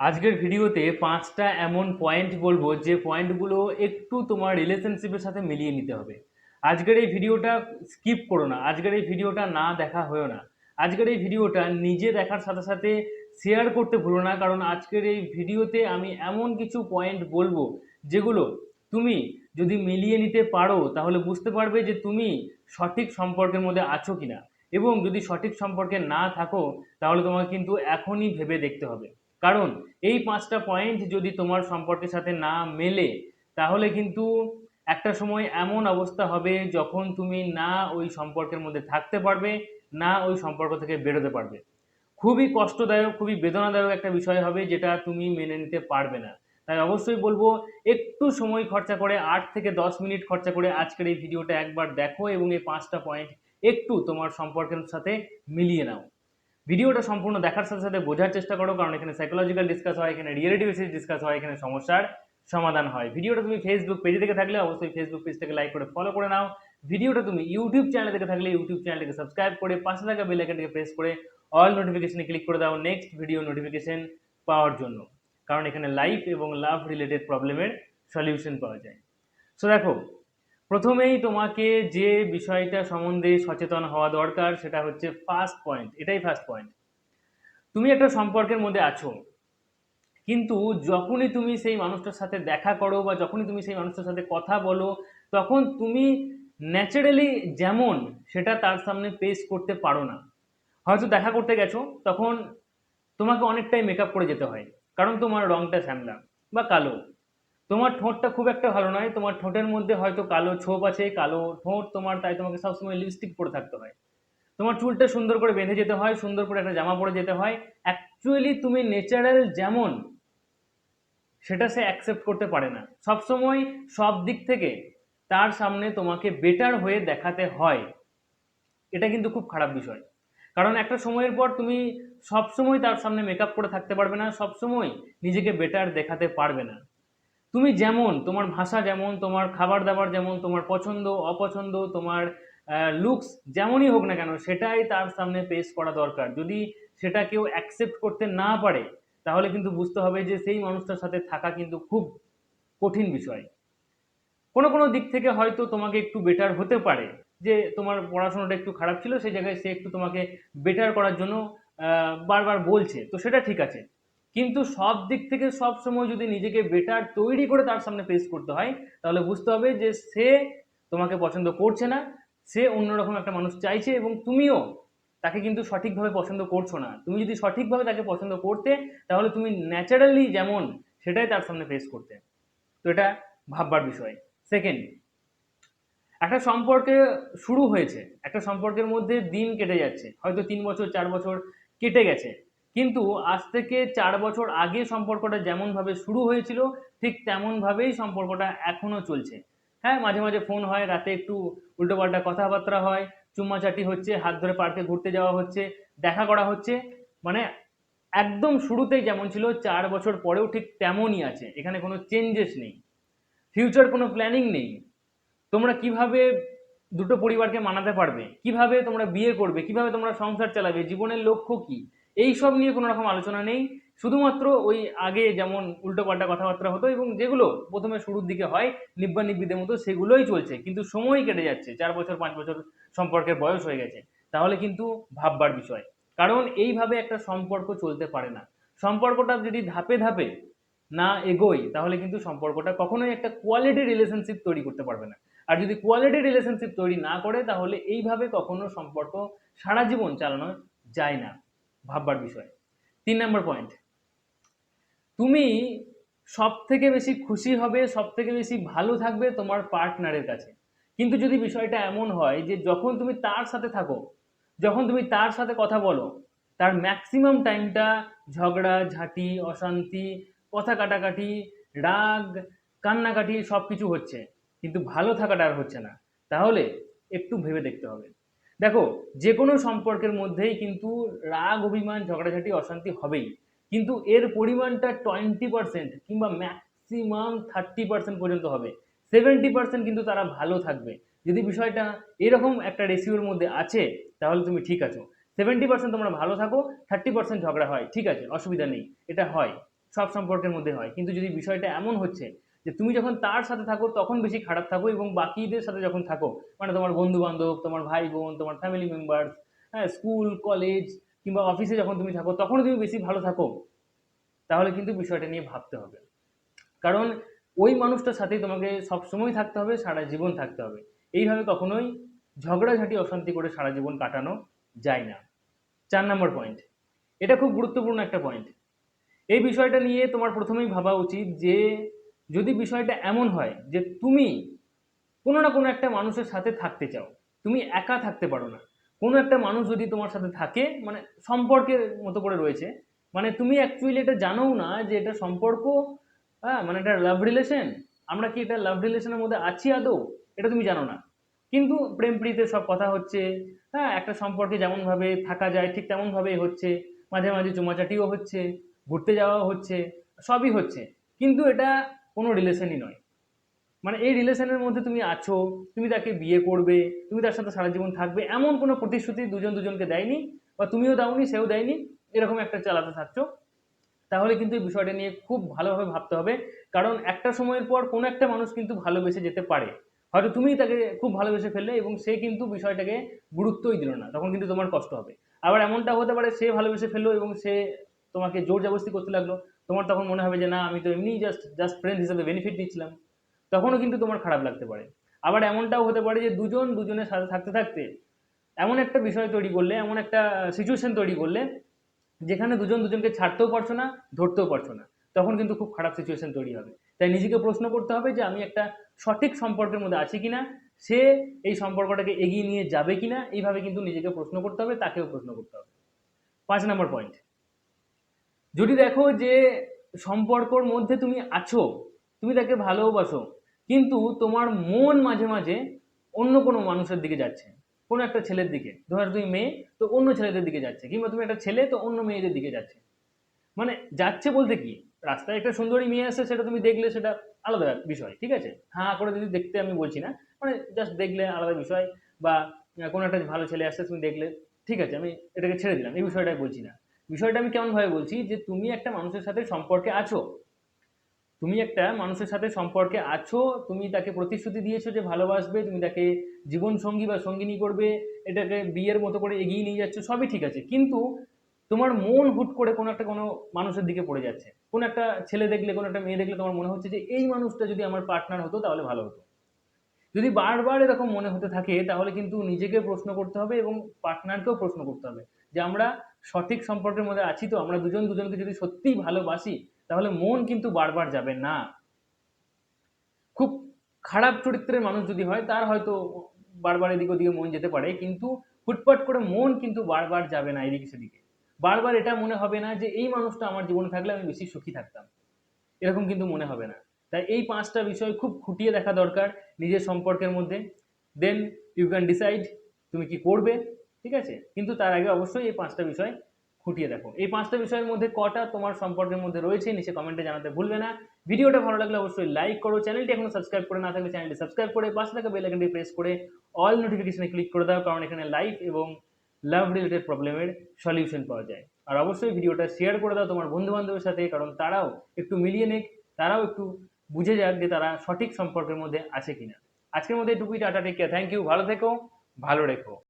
আজকের ভিডিওতে পাঁচটা এমন পয়েন্ট বলব যে পয়েন্টগুলো একটু তোমার রিলেশনশিপের সাথে মিলিয়ে নিতে হবে। আজকের এই ভিডিওটা স্কিপ করো না। আজকের এই ভিডিওটা না দেখা হয়েও না। আজকের এই ভিডিওটা নিজে দেখার সাথে সাথে শেয়ার করতে ভুলো না। কারণ আজকের এই ভিডিওতে আমি এমন কিছু পয়েন্ট বলব যেগুলো তুমি যদি মিলিয়ে নিতে পারো, তাহলে বুঝতে পারবে যে তুমি সঠিক সম্পর্কের মধ্যে আছো কিনা। এবং যদি সঠিক সম্পর্কে না থাকো, তাহলে তোমাকে কিন্তু এখনই ভেবে দেখতে হবে। কারণ এই পাঁচটা পয়েন্ট যদি তোমার সম্পর্কের সাথে না মেলে, তাহলে কিন্তু একটা সময় এমন অবস্থা হবে যখন তুমি না ওই সম্পর্কের মধ্যে থাকতে পারবে, না ওই সম্পর্ক থেকে বেরোতে পারবে। খুবই কষ্টদায়ক, খুবই বেদনাদায়ক একটা বিষয় হবে যেটা তুমি মেনে নিতে পারবে না। তাই অবশ্যই বলব, একটু সময় খরচা করে আট থেকে দশ মিনিট খরচা করে আজকের এই ভিডিওটা একবার দেখো এবং এই পাঁচটা পয়েন্ট একটু তোমার সম্পর্কের সাথে মিলিয়ে নাও। ভিডিওটা সম্পূর্ণ দেখার সাথে সাথে বোঝার চেষ্টা করো, কারণ এখানে সাইকোলজিক্যাল ডিসকাস হয়, এখানে রিয়েলিটি বেসিস ডিসকাস হয়, এখানে সমস্যার সমাধান হয়। ভিডিওটা তুমি ফেসবুক পেজে থেকে থাকলে অবশ্যই ফেসবুক পেজটাকে লাইক করে ফলো করে নাও। ভিডিওটা তুমি ইউটিউব চ্যানেলে থেকে থাকলে ইউটিউব চ্যানেলটাকে সাবস্ক্রাইব করে পাশে থাকা বেল আইকনটাকে প্রেস করে অল নোটিফিকেশনে ক্লিক করে দাও নেক্সট ভিডিও নোটিফিকেশন পাওয়ার জন্য। কারণ এখানে লাইফ এবং লাভ রিলেটেড প্রবলেমের সলিউশন পাওয়া যায়। সো দেখো প্রথমেই তোমাকে যে বিষয়টা সম্বন্ধে সচেতন হওয়া দরকার সেটা হচ্ছে ফার্স্ট পয়েন্ট এটাই ফার্স্ট পয়েন্ট তুমি একটা সম্পর্কের মধ্যে আছো, কিন্তু যখনই তুমি সেই মানুষটার সাথে দেখা করো বা যখনই তুমি সেই মানুষটার সাথে কথা বলো, তখন তুমি ন্যাচারালি যেমন সেটা তার সামনে পেশ করতে পারো না। হয়তো দেখা করতে গেছো, তখন তোমাকে অনেকটাই মেকআপ করে যেতে হয়, কারণ তোমার রংটা শ্যামলা বা কালো। তোমার ঠোঁটটা খুব একটা ভালো নয়, তোমার ঠোঁটের মধ্যে হয়তো কালো ছোপ আছে, কালো ঠোঁট, তোমার তাই তোমাকে সবসময় লিপস্টিক পরে থাকতে হয়। তোমার চুলটা সুন্দর করে বেঁধে যেতে হয়, সুন্দর করে একটা জামা পরে যেতে হয়। অ্যাকচুয়ালি তুমি ন্যাচারাল যেমন, সেটা সে অ্যাকসেপ্ট করতে পারে না। সবসময় সব দিক থেকে তার সামনে তোমাকে বেটার হয়ে দেখাতে হয়। এটা কিন্তু খুব খারাপ বিষয়। কারণ একটা সময়ের পর তুমি সবসময় তার সামনে মেকআপ করে থাকতে পারবে না, সবসময় নিজেকে বেটার দেখাতে পারবে না। তুমি যেমন, তোমার ভাষা যেমন, তোমার খাবার দাবার যেমন, তোমার পছন্দ, অপছন্দ, তোমার লুকস যেমনই হোক না কেন, সেটাই তার সামনে পেশ করা দরকার। যদি সেটা কেউ অ্যাকসেপ্ট করতে না পারে, তাহলে কিন্তু বুঝতে হবে যে সেই মানুষটার সাথে থাকা কিন্তু খুব কঠিন বিষয়। কোনো কোনো দিক থেকে হয়তো তোমাকে একটু বেটার হতে পারে, যে তোমার পড়াশোনাটা একটু খারাপ ছিল, সেই জায়গায় সে একটু তোমাকে বেটার করার জন্য বারবার বলছে। তো সেটা ঠিক আছে। কিন্তু সব দিক থেকে সব সময় যদি নিজেকে বেটার তৈরি করে তার সামনে পেশ করতে হয়, তাহলে বুঝতে হবে যে সে তোমাকে পছন্দ করছে না, সে অন্যরকম একটা মানুষ চাইছে এবং তুমিও তাকে কিন্তু সঠিকভাবে পছন্দ করছ না। তুমি যদি সঠিকভাবে তাকে পছন্দ করতে, তাহলে তুমি ন্যাচারালি যেমন সেটাই তার সামনে ফেস করতে। তো এটা ভাববার বিষয়। সেকেন্ড একটা সম্পর্কে শুরু হয়েছে। একটা সম্পর্কের মধ্যে দিন কেটে যাচ্ছে। হয়তো তিন বছর, চার বছর কেটে গেছে। কিন্তু আজ থেকে চার বছর আগে সম্পর্কটা যেমনভাবে শুরু হয়েছিল, ঠিক তেমনভাবেই সম্পর্কটা এখনও চলছে। হ্যাঁ মাঝে মাঝে ফোন হয়, রাতে একটু উল্টোপাল্টা কথাবার্তা হয়, চুম্মাচাটি হচ্ছে, হাত ধরে পার্কে ঘুরতে যাওয়া হচ্ছে, দেখা করা হচ্ছে। মানে একদম শুরুতেই যেমন ছিল, চার বছর পরেও ঠিক তেমনই আছে, এখানে কোনো চেঞ্জেস নেই। ফিউচার কোনো প্ল্যানিং নেই। তোমরা কীভাবে দুটো পরিবারকে মানাতে পারবে? কীভাবে তোমরা বিয়ে করবে? কীভাবে তোমরা সংসার চালাবে? জীবনের লক্ষ্য কি? এই সব নিয়ে কোনো রকম আলোচনা নেই। শুধুমাত্র ওই আগে যেমন উল্টোপাল্টা কথাবার্তা হতো এবং যেগুলো প্রথমে শুরুর দিকে হয়, নিব্বা নিব্বিদের মতো সেগুলোই চলছে। কিন্তু সময় কেটে যাচ্ছে, চার বছর, পাঁচ বছর সম্পর্কের বয়স হয়ে গেছে। তাহলে কিন্তু ভাববার বিষয়। কারণ এইভাবে একটা সম্পর্ক চলতে পারে না। সম্পর্কটা যদি ধাপে ধাপে না এগোই তাহলে কিন্তু সম্পর্কটা কখনোই একটা কোয়ালিটি রিলেশনশিপ তৈরি করতে পারবে না। আর যদি কোয়ালিটি রিলেশনশিপ তৈরি না করে, তাহলে এইভাবে কখনো সম্পর্ক সারা জীবন চালানো যায় না। ভাববার বিষয়। তিন নম্বর পয়েন্ট তুমি সব থেকে বেশি খুশি হবে সব থেকে বেশি ভালো থাকবে তোমার পার্টনারের কাছে। কিন্তু যদি বিষয়টা এমন হয় যে যখন তুমি তার সাথে থাকো, যখন তুমি তার সাথে কথা বলো, তার ম্যাক্সিমাম টাইমটা ঝগড়া, ঝাঁটি, অশান্তি, কথা কাটাকাটি, রাগ, কান্নাকাটি সব কিছু হচ্ছে। কিন্তু ভালো থাকাটা আর হচ্ছে না। তাহলে একটু ভেবে দেখতে হবে। দেখো যে কোনো সম্পর্কের মধ্যেই কিন্তু রাগ, অভিমান, ঝগড়াঝাটি, অশান্তি হবেই। কিন্তু এর পরিমাণটা টোয়েন্টি পার্সেন্ট কিংবা ম্যাক্সিমাম থার্টি পার্সেন্ট পর্যন্ত হবে। সেভেন্টি পার্সেন্ট কিন্তু তারা ভালো থাকবে। যদি বিষয়টা এরকম একটা রেশিওর মধ্যে আছে, তাহলে তুমি ঠিক আছো। সেভেন্টি পার্সেন্ট তোমরা ভালো থাকো থার্টি পার্সেন্ট ঝগড়া হয়। ঠিক আছে, অসুবিধা নেই। এটা হয়, সব সম্পর্কের মধ্যে হয়। কিন্তু যদি বিষয়টা এমন হচ্ছে যে তুমি যখন তার সাথে থাকো, তখন বেশি খারাপ থাকো এবং বাকিদের সাথে যখন থাকো মানে তোমার বন্ধু বান্ধব তোমার ভাই বোন তোমার ফ্যামিলি মেম্বার হ্যাঁ স্কুল কলেজ কিংবা অফিসে যখন তুমি থাকো তখন তুমি বেশি ভালো থাকো। তাহলে কিন্তু বিষয়টা নিয়ে ভাবতে হবে। কারণ ওই মানুষটার সাথেই তোমাকে সবসময় থাকতে হবে, সারা জীবন থাকতে হবে। এইভাবে কখনোই ঝগড়াঝাটি, অশান্তি করে সারা জীবন কাটানো যায় না। চার নম্বর পয়েন্ট এটা খুব গুরুত্বপূর্ণ একটা পয়েন্ট এই বিষয়টা নিয়ে তোমার প্রথমেই ভাবা উচিত যে যদি বিষয়টা এমন হয় যে তুমি কোনো না কোনো একটা মানুষের সাথে থাকতে চাও, তুমি একা থাকতে পারো না। কোনো একটা মানুষ যদি তোমার সাথে থাকে মানে সম্পর্কের মতো করে রয়েছে মানে তুমি অ্যাকচুয়ালি এটা জানোও না যে এটা সম্পর্ক হ্যাঁ মানে এটা লাভ রিলেশন আমরা কি এটা লাভ রিলেশনের মধ্যে আছি আদৌ? এটা তুমি জানো না। কিন্তু প্রেম প্রীতিতে সব কথা হচ্ছে হ্যাঁ একটা সম্পর্কে যেমনভাবে থাকা যায়, ঠিক তেমনভাবেই হচ্ছে। মাঝে মাঝে চুমাচাটিও হচ্ছে, ঘুরতে যাওয়াও হচ্ছে, সবই হচ্ছে। কিন্তু এটা কোনো রিলেশনই নয়। মানে এই রিলেশনের মধ্যে তুমি আছো, তুমি তাকে বিয়ে করবে, তুমি তার সাথে সারা জীবন থাকবে, এমন কোনো প্রতিশ্রুতি দুজন দুজনকে দেয়নি বা তুমিও দাওনি, সেও দেয়নি, এরকম একটা চালাতে থাকছো। তাহলে কিন্তু এই বিষয়টা নিয়ে খুব ভালোভাবে ভাবতে হবে। কারণ একটা সময়ের পর কোনো একটা মানুষ কিন্তু ভালোবেসে যেতে পারে। হয়তো তুমি তাকে খুব ভালোবেসে ফেললে এবং সে কিন্তু বিষয়টাকে গুরুত্বই দিল না, তখন কিন্তু তোমার কষ্ট হবে। আবার এমনটা হতে পারে সে ভালোবেসে ফেলল এবং সে তোমাকে জোর জবরদস্তি করতে লাগল তোমার তখন মনে হবে যে, না, আমি তো এমনি জাস্ট জাস্ট ফ্রেন্ড হিসেবে বেনিফিট নিচ্ছিলাম। তখনও কিন্তু তোমার খারাপ লাগতে পারে। আবার এমনটাও হতে পারে যে, দুজন দুজনের সাথে থাকতে থাকতে এমন একটা বিষয় তৈরি করলে, এমন একটা সিচুয়েশন তৈরি করলে, যেখানে দুজন দুজনকে ছাড়তেও পারছ না, ধরতেও পারছ না, তখন কিন্তু খুব খারাপ সিচুয়েশন তৈরি হবে। তাই নিজেকে প্রশ্ন করতে হবে যে, আমি একটা সঠিক সম্পর্কের মধ্যে আছি কিনা? সে এই সম্পর্কটাকে এগিয়ে নিয়ে যাবে কিনা? এইভাবে কিন্তু নিজেকে প্রশ্ন করতে হবে, তাকেও প্রশ্ন করতে হবে। পাঁচ নম্বর পয়েন্ট যদি দেখো যে সম্পর্কর মধ্যে তুমি আছো, তুমি তাকে ভালোবাসো, কিন্তু তোমার মন মাঝে মাঝে অন্য কোনো মানুষের দিকে যাচ্ছে, কোনো একটা ছেলের দিকে। ধরো তুমি মেয়ে, তো অন্য ছেলেদের দিকে যাচ্ছে, কিংবা তুমি একটা ছেলে, তো অন্য মেয়েদের দিকে যাচ্ছে। মানে যাচ্ছে বলতে কি? রাস্তায় একটা সুন্দরী মেয়ে আসছে সেটা তুমি দেখলে সেটা আলাদা বিষয়, ঠিক আছে? হ্যাঁ করে যদি দেখতে আমি বলছি না মানে জাস্ট দেখলে আলাদা বিষয়, বা কোনো একটা ভালো ছেলে আসছে তুমি দেখলে, ঠিক আছে, আমি এটাকে ছেড়ে দিলাম, এই বিষয়টাই বলছি না। বিষয়টা আমি কেমনভাবে বলছি যে তুমি একটা মানুষের সাথে সম্পর্কে আছো। তুমি একটা মানুষের সাথে সম্পর্কে আছো, তুমি তাকে প্রতিশ্রুতি দিয়েছ যে ভালোবাসবে, তুমি তাকে জীবন সঙ্গী বা সঙ্গিনী করবে, এটাকে বিয়ের মতো করে এগিয়ে নিয়ে যাচ্ছ, সবই ঠিক আছে। কিন্তু তোমার মন হুট করে কোনো একটা কোনো মানুষের দিকে পড়ে যাচ্ছে। কোনো একটা ছেলে দেখলে, কোনো একটা মেয়ে দেখলে তোমার মনে হচ্ছে যে এই মানুষটা যদি আমার পার্টনার হতো তাহলে ভালো হতো। যদি বারবার এরকম মনে হতে থাকে তাহলে কিন্তু নিজেকে প্রশ্ন করতে হবে এবং পার্টনারকেও প্রশ্ন করতে হবে যে আমরা সঠিক সম্পর্কের মধ্যে আছি তো, আমরা দুজন দুজনকে যদি সত্যিই ভালোবাসি, তাহলে মন কিন্তু বারবার যাবে না। খুব খারাপ চরিত্রের মানুষ যদি হয়, তার হয়তো বারবার এদিক ওদিকে মন যেতে পারে, কিন্তু ফুটপাট করে মন কিন্তু বারবার যাবে না এদিকে সেদিকে। বারবার এটা মনে হবে না যে, এই মানুষটা আমার জীবনে থাকলে আমি বেশি সুখী থাকতাম। এরকম কিন্তু মনে হবে না। তাই এই পাঁচটা বিষয় খুব খুঁটিয়ে দেখা দরকার নিজের সম্পর্কের মধ্যে। দেন ইউ ক্যান ডিসাইড তুমি কি করবে। ঠিক আছে? কিন্তু তার আগে অবশ্যই এই পাঁচটা বিষয় খুঁটিয়ে দেখো। এই পাঁচটা বিষয়ের মধ্যে কটা তোমার সম্পর্কের মধ্যে রয়েছে নিচে কমেন্টে জানাতে ভুলবে না। ভিডিওটা ভালো লাগলে অবশ্যই লাইক করো। চ্যানেলটি এখনও সাবস্ক্রাইব করে না থাকলে চ্যানেলটি সাবস্ক্রাইব করে পাশে থাকা বেল আইকনটি প্রেস করে অল নোটিফিকেশনে ক্লিক করে দাও, কারণ এখানে লাইফ এবং লাভ রিলেটেড প্রবলেমের সলিউশন পাওয়া যায়। আর অবশ্যই ভিডিওটা শেয়ার করে দাও তোমার বন্ধু বান্ধবের সাথে, কারণ তারাও একটু মিলিয়ে নেক, তারাও একটু বুঝে যাক যে তারা সঠিক সম্পর্কের মধ্যে আছে কিনা। আজকের মধ্যে এটুকুই, tata take care thank you ভালো থেকো, ভালো রেখো।